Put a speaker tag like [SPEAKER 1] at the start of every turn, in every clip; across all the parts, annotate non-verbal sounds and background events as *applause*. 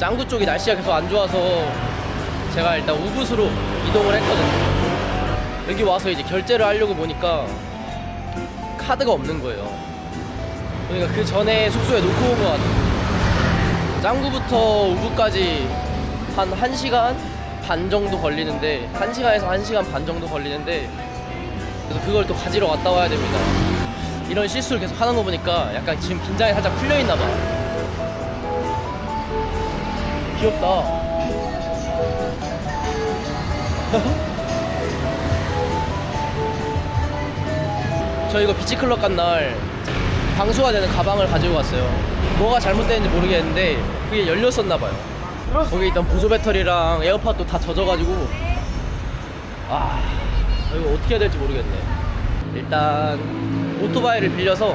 [SPEAKER 1] 짱구 쪽이 날씨가 계속 안 좋아서 제가 일단 우붓으로 이동을 했거든요. 여기 와서 이제 결제를 하려고 보니까 카드가 없는 거예요. 그러니까 그 전에 숙소에 놓고 온 것 같아요. 짱구부터 우붓까지 한 1시간 반 정도 걸리는데 1시간에서 1시간 반 정도 걸리는데 그래서 그걸 또 가지러 갔다 와야 됩니다. 이런 실수를 계속 하는 거 보니까 약간 지금 긴장이 살짝 풀려 있나 봐. 귀엽다. *laughs* 저 이거 비치클럽 간 날 방수가 되는 가방을 가지고 갔어요. 뭐가 잘못됐는지 모르겠는데 그게 열렸었나 봐요. 거기 있던 보조 배터리랑 에어팟도 다 젖어가지고 아 이거 어떻게 해야 될지 모르겠네. 일단 오토바이를 빌려서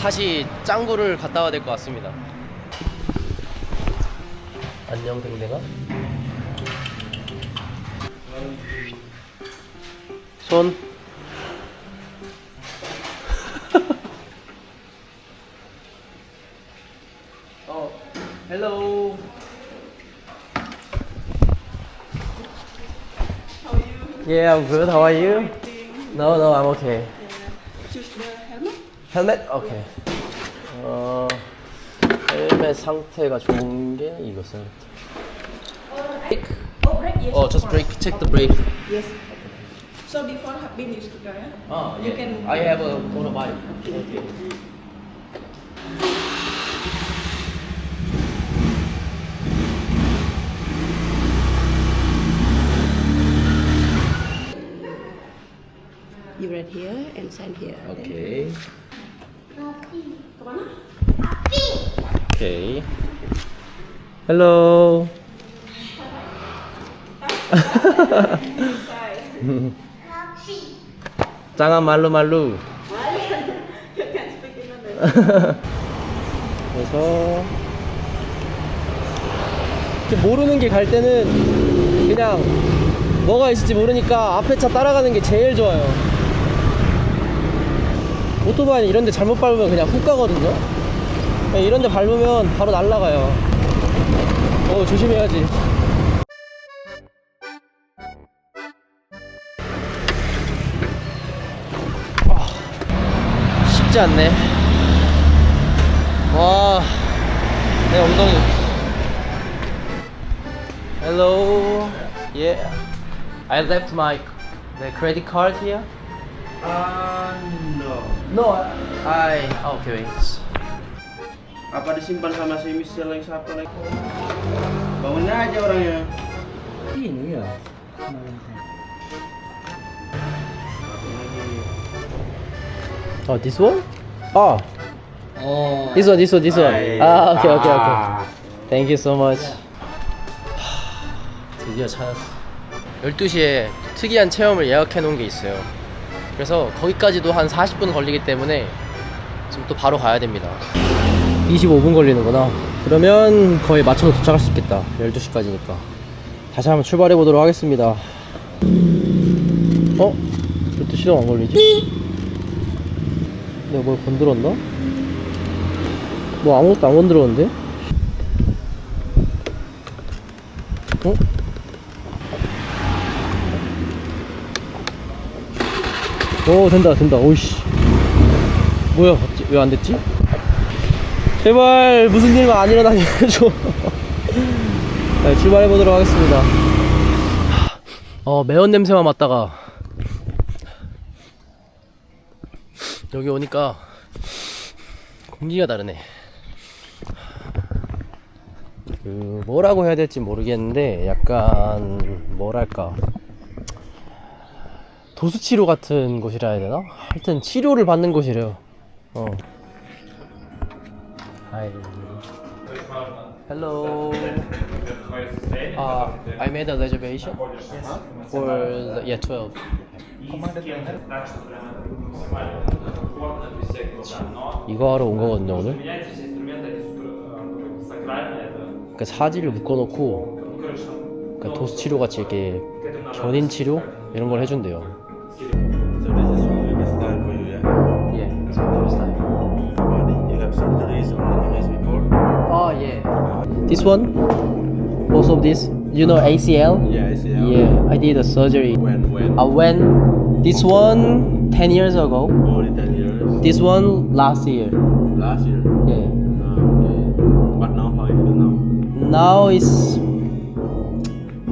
[SPEAKER 1] 다시 짱구를 갔다 와야 될 것 같습니다. 안녕 댕댕아. 손. 어, hello. Yeah, I'm good. How are you? No, no, I'm okay. 헬멧? 오케이. 어, 헬멧 상태가 좋은 게 이것은.
[SPEAKER 2] Yes, oh,
[SPEAKER 1] just break. Check the brake.
[SPEAKER 2] Yes. So before have been used to drive.
[SPEAKER 1] Oh, yeah.
[SPEAKER 2] You can.
[SPEAKER 1] I have a motorbike. Okay. okay.
[SPEAKER 2] You write here and sign here.
[SPEAKER 1] Okay. Okay. Hello. 헬로. 짱한 말루 말루. 그래서 모르는 길 갈 때는 그냥 뭐가 있을지 모르니까 앞에 차 따라가는 게 제일 좋아요. 오토바이는 이런 데 잘못 밟으면 그냥 훅 가거든요. 그냥 이런 데 밟으면 바로 날아가요. 어 조심해야지. 쉽지 않네. 와, 내 엉덩이. Hello. Yeah. I left my the credit card here.
[SPEAKER 3] Ah, no.
[SPEAKER 1] No, I. oh, Okay, wait.
[SPEAKER 3] Apa disimpan sama si Michelle yang siapa lagi? Bangunnya aja orangnya.
[SPEAKER 1] Ini ya. Oh, this one? Oh,
[SPEAKER 3] Oh.
[SPEAKER 1] this one, this one, this one. Ah, okay, okay, okay.
[SPEAKER 3] Ah.
[SPEAKER 1] Thank you so much. 드디어 찾았어. 12시에 특이한 체험을 예약해 놓은 게 있어요. 그래서 거기까지도 한 40분 걸리기 때문에 지금 또 바로 가야 됩니다. 25분 걸리는구나. 그러면 거의 맞춰서 도착할 수 있겠다. 12시까지니까. 다시 한번 출발해 보도록 하겠습니다. 어? 왜또 시동 안 걸리지? 내가 뭘 건드렸나? 뭐 아무것도 안 건드렸는데? 어? 오 된다 된다 오이씨 뭐야 왜 안 됐지? 제발 무슨 일만 안 일어나게 해줘 *laughs* 네, 출발해 보도록 하겠습니다 어 매운 냄새만 맡다가 여기 오니까 공기가 다르네 그 뭐라고 해야 될지 모르겠는데 약간 뭐랄까 도수 치료 같은 곳이라 해야 되나? 하여튼 치료를 받는 곳이래요. 어. 하이. Hello. Uh, I made a reservation for the, yeah 12. 이거 하러 온 거거든요 오늘. 그러니까 사지를 묶어놓고 그러니까 도수 치료 같이 이렇게 견인 치료 이런 걸 해준대요.
[SPEAKER 3] This
[SPEAKER 1] one? Also this? You know ACL?
[SPEAKER 3] Yeah, ACL.
[SPEAKER 1] Yeah, I did a surgery.
[SPEAKER 3] When, when?
[SPEAKER 1] Uh, when this one 10 years ago,
[SPEAKER 3] Only 10 years.
[SPEAKER 1] this one last year.
[SPEAKER 3] Last year.
[SPEAKER 1] Yeah.
[SPEAKER 3] Okay. But now how you feel now?
[SPEAKER 1] Now it's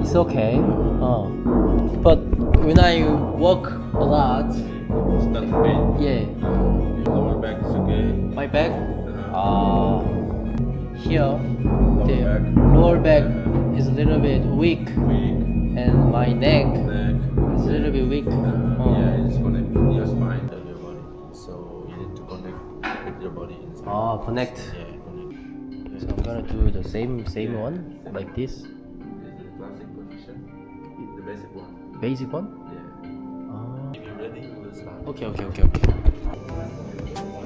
[SPEAKER 1] it's okay. Uh, but when I walk a lot,
[SPEAKER 3] Start pain.
[SPEAKER 1] yeah,
[SPEAKER 3] Lower back is okay.
[SPEAKER 1] my back,
[SPEAKER 3] Uh-huh.
[SPEAKER 1] uh, here, the lower back is a little bit weak,
[SPEAKER 3] Weak.
[SPEAKER 1] and my neck
[SPEAKER 3] Neck.
[SPEAKER 1] is a little bit weak.
[SPEAKER 3] Uh,
[SPEAKER 1] Uh,
[SPEAKER 3] Yeah, it's connected to your spine and your body. So you need to connect with your body inside.
[SPEAKER 1] Ah, connect.
[SPEAKER 3] Yeah, connect.
[SPEAKER 1] So I'm gonna do the same same one like this,
[SPEAKER 3] This is classic position. The basic one.
[SPEAKER 1] basic one.
[SPEAKER 3] Yeah.
[SPEAKER 1] Ah.
[SPEAKER 3] If you're ready, we will start.
[SPEAKER 1] Okay, okay, okay, okay.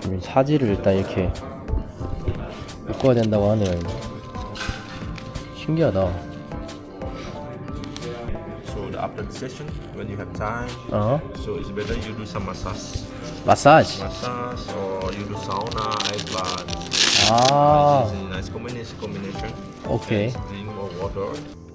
[SPEAKER 1] 지금 사지를 일단 이렇게 묶어야 된다고 하네요. 신기하다.
[SPEAKER 3] So the after the session, when you have time,
[SPEAKER 1] 어?
[SPEAKER 3] so it's better you do some massage,
[SPEAKER 1] 마사지.
[SPEAKER 3] massage, or you do sauna, ice bath.
[SPEAKER 1] 아,
[SPEAKER 3] is a nice combination. Combination.
[SPEAKER 1] 오케이.
[SPEAKER 3] Just drink more water.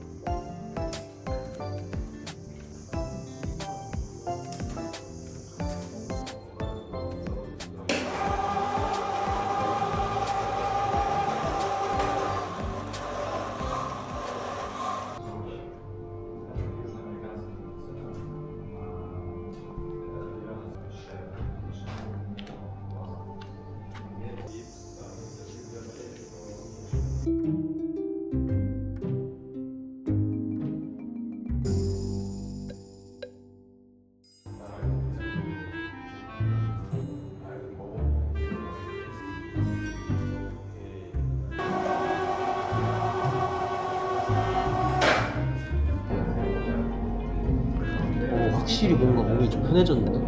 [SPEAKER 1] 확실히 뭔가 몸이 좀 편해졌는데?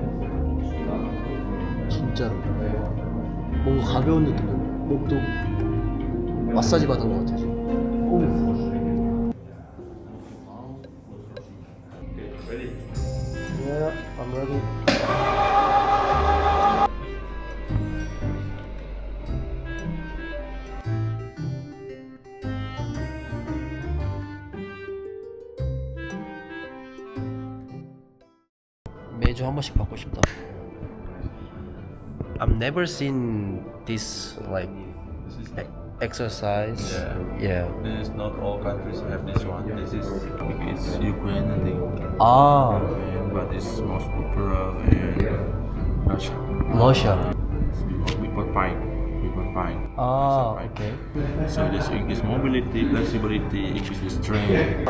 [SPEAKER 1] 진짜로. 뭔가 가벼운 느낌이야. 목도 마사지 받은 것 같아. 지금. 매주 한 번씩 받고 싶다. I've never seen this like e- exercise.
[SPEAKER 3] Yeah.
[SPEAKER 1] Yeah.
[SPEAKER 3] There's not all countries have this one. This is it's Ukraine and the
[SPEAKER 1] Ah.
[SPEAKER 3] Ukraine, but it's most popular in Russia.
[SPEAKER 1] Russia. Uh,
[SPEAKER 3] put pine. We pine.
[SPEAKER 1] Ah. Okay.
[SPEAKER 3] So this increase mobility, flexibility, increase
[SPEAKER 1] the strength.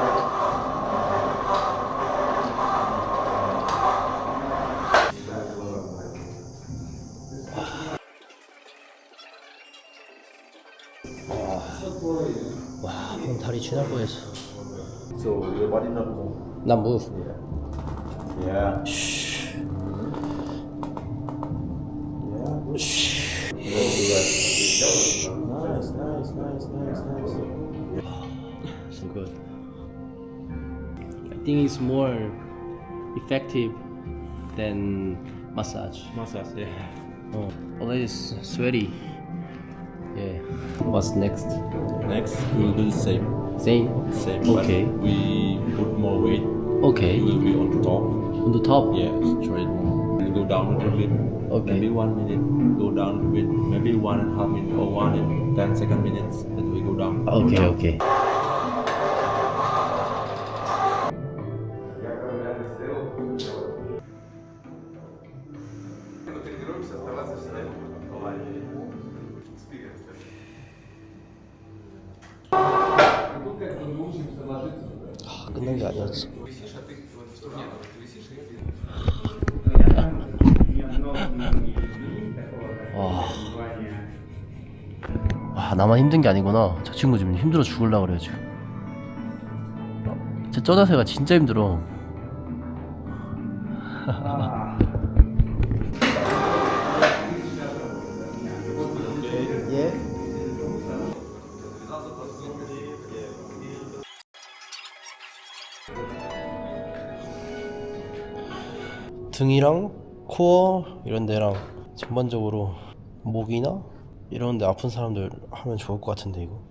[SPEAKER 1] not boys.
[SPEAKER 3] So your body not move?
[SPEAKER 1] Not move.
[SPEAKER 3] Yeah. Yeah. Shh. Yeah. Shh. Nice, nice, nice, nice, nice.
[SPEAKER 1] So good. I think it's more effective than massage.
[SPEAKER 3] Massage, yeah.
[SPEAKER 1] Oh, all already sweaty. Yeah. What's next?
[SPEAKER 3] Next, we'll do the same.
[SPEAKER 1] Same.
[SPEAKER 3] Same.
[SPEAKER 1] Okay.
[SPEAKER 3] We put more weight.
[SPEAKER 1] Okay.
[SPEAKER 3] It will be on the top.
[SPEAKER 1] On the top.
[SPEAKER 3] Yeah, straight more. Go down a little bit.
[SPEAKER 1] Okay.
[SPEAKER 3] Maybe one minute. Go down a bit. Maybe one and a half minute or one and ten second minutes. Then we go down.
[SPEAKER 1] Okay. Okay. 아, 끝난 게 아니었어. 와. 와, 나만 힘든 게 아니구나. 저 친구 지금 힘들어 죽을라 그래요, 지금. 제 쩌자세가 진짜 힘들어. *laughs* 등이랑 코어 이런 데랑 전반적으로 목이나 이런 데 아픈 사람들 하면 좋을 것 같은데 이거.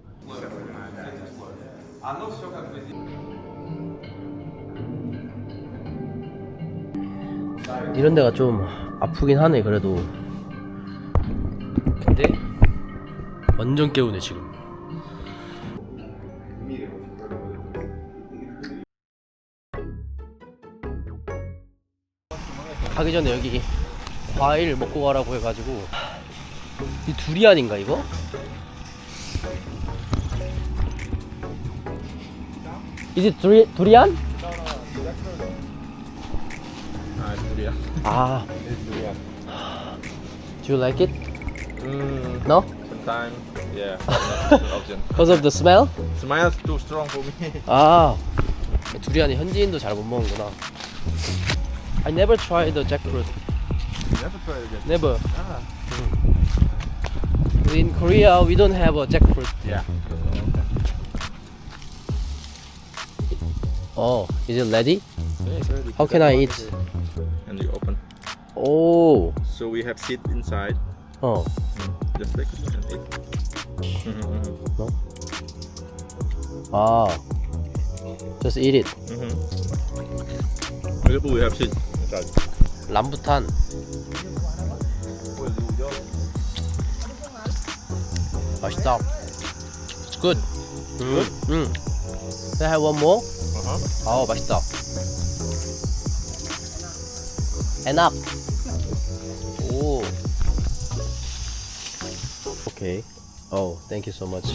[SPEAKER 1] 이런 데가 좀 아프긴 하네 그래도. 근데 완전 깨우네 지금 가기 전에 여기 과일 먹고 가라고 해가지고 이 두리안인가 이거? It 두리, 두리안?
[SPEAKER 3] Ah, itu dia.
[SPEAKER 1] 아
[SPEAKER 3] dia.
[SPEAKER 1] Do you like it?
[SPEAKER 3] Hmm,
[SPEAKER 1] No?
[SPEAKER 3] sometimes, yeah, option.
[SPEAKER 1] Because of the smell?
[SPEAKER 3] Smells too strong for me.
[SPEAKER 1] 아 두리안이 현지인도 잘 못 먹는구나 I never tried the jackfruit.
[SPEAKER 3] Never tried jackfruit?
[SPEAKER 1] Never.
[SPEAKER 3] Ah. Hmm.
[SPEAKER 1] In Korea, we don't have a jackfruit.
[SPEAKER 3] Yeah.
[SPEAKER 1] Oh, is it ready?
[SPEAKER 3] it's
[SPEAKER 1] How can I eat?
[SPEAKER 3] And you open.
[SPEAKER 1] Oh,
[SPEAKER 3] So we have seed inside.
[SPEAKER 1] oh, Mm.
[SPEAKER 3] Just like it and eat. *laughs* Mm-hmm.
[SPEAKER 1] ah. Just eat it.
[SPEAKER 3] Mm-hmm. We have seed.
[SPEAKER 1] 람부탄. 맛있다. It's good. 음, 음. Can I have one more?
[SPEAKER 3] Uh-huh.
[SPEAKER 1] 아우 맛있다. Enough. 오. 오케이. Oh, thank you so much.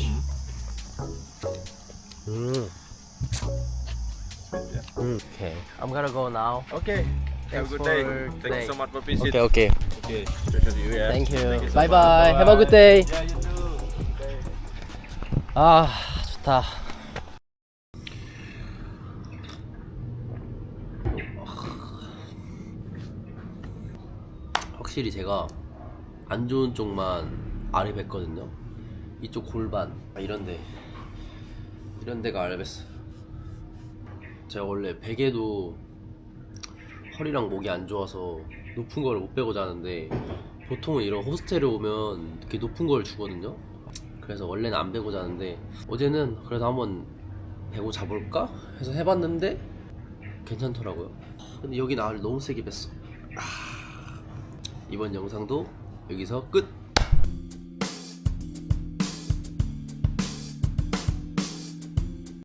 [SPEAKER 1] 음.
[SPEAKER 3] Yeah.
[SPEAKER 1] 음. Okay. I'm gonna go now.
[SPEAKER 3] Okay. Have a good day. Thank you so much for visit.
[SPEAKER 1] Okay, okay.
[SPEAKER 3] Okay. Pleasure to you. Yeah.
[SPEAKER 1] Thank you.
[SPEAKER 3] Thank you so
[SPEAKER 1] bye
[SPEAKER 3] much.
[SPEAKER 1] bye. Have a good day.
[SPEAKER 3] Yeah, you too.
[SPEAKER 1] 아 좋다. 확실히 제가 안 좋은 쪽만 아랩했거든요. 이쪽 골반 아, 이런데 이런 데가 아랩했어. 제가 원래 베개도 허리랑 목이 안 좋아서 높은 걸 못 빼고 자는데 보통은 이런 호스텔에 오면 이렇게 높은 걸 주거든요. 그래서 원래는 안 베고 자는데 어제는 그래도 한번 베고 자볼까 해서 해봤는데 괜찮더라고요. 근데 여기 나를 너무 세게 뺐어. 아, 이번 영상도 여기서 끝.